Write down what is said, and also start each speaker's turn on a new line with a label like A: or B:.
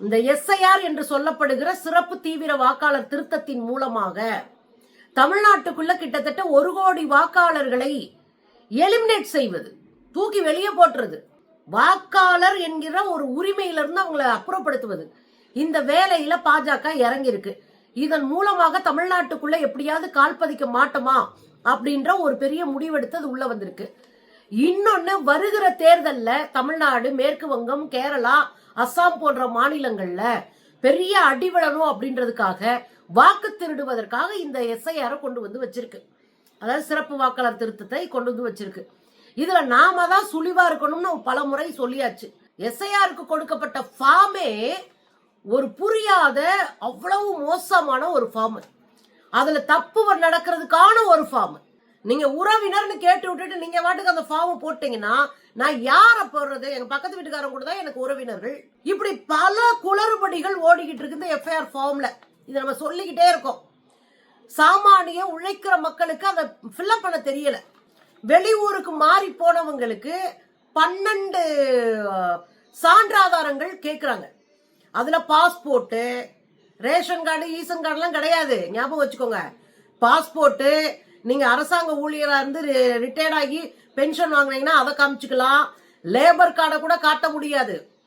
A: இந்த எஸ்ஐஆர் என்று சொல்லப்படுகிற சிறப்பு தீவிர வாக்காளர் திருத்தத்தின் மூலமாக தமிழ்நாட்டுக்குள்ள கிட்டத்தட்ட ஒரு கோடி வாக்காளர்களை எலிமினேட் செய்வது தூக்கி வெளியே போட்டுறது வாக்காளர் என்கிற ஒரு உரிமையிலிருந்து அவங்களை அப்புறப்படுத்துவது. இந்த வேலையில பாஜக இறங்கியிருக்கு. இதன் மூலமாக தமிழ்நாட்டுக்குள்ள எப்படியாவது கால் பதிக்க மாட்டோமா அப்படின்ற ஒரு பெரிய முடிவெடுத்து அது உள்ள வந்திருக்கு. இன்னொன்னு வருகிற தேர்தல்ல தமிழ்நாடு மேற்கு வங்கம் கேரளா அஸ்ஸாம் போன்ற மாநிலங்கள்ல பெரிய அடிவிழணும் அப்படின்றதுக்காக வாக்கு திருடுவதற்காக இந்த எஸ்ஐஆரை கொண்டு வந்து வச்சிருக்கு. அதாவது சிறப்பு வாக்காளர் திருத்தத்தை கொண்டு வந்து வச்சிருக்கு. இதுல நாம தான் சுழிவா இருக்கணும்னு பல முறை சொல்லியாச்சு. எஸ்ஐஆருக்கு கொடுக்கப்பட்ட ஃபார்மே ஒரு புரியாத அவ்வளவு மோசமான ஒரு ஃபார்ம் அதுல தப்பு நடக்கிறதுக்கான ஒரு ஃபார்ம் நீங்க உறவினர்னு கேட்டு விட்டுட்டு நீங்க வாட்டுக்கு அந்த ஃபார்ம் போட்டீங்கன்னா நான் யார போடுறது? எங்க பக்கத்து வீட்டுக்காரங்க கூட தான் எனக்கு உறவினர்கள். இப்படி பல குளறுபடிகள் ஓடிக்கிட்டு இருக்கு இந்த எஃப்ஐஆர் ஃபார்ம்ல இதை நம்ம சொல்லிக்கிட்டே இருக்கோம். சாமானிய உழைக்கிற மக்களுக்கு அதை ஃபில்அப் பண்ண தெரியல. வெளியூருக்கு மாறி போனவங்களுக்கு பன்னெண்டு சான்றாதாரங்கள் கேட்குறாங்க அதுல பாஸ்போர்ட்டு ரேஷன் கார்டு ஈசன் கார்டுலாம் கிடையாது. ஞாபகம் வச்சுக்கோங்க. பாஸ்போர்ட்டு நீங்க அரசாங்க ஊழியரா இருந்து ரிட்டையர்ட் ஆகி பென்ஷன் வாங்குனீங்கன்னா அதை காமிச்சுக்கலாம். லேபர் கார்டை கூட காட்ட முடியாது.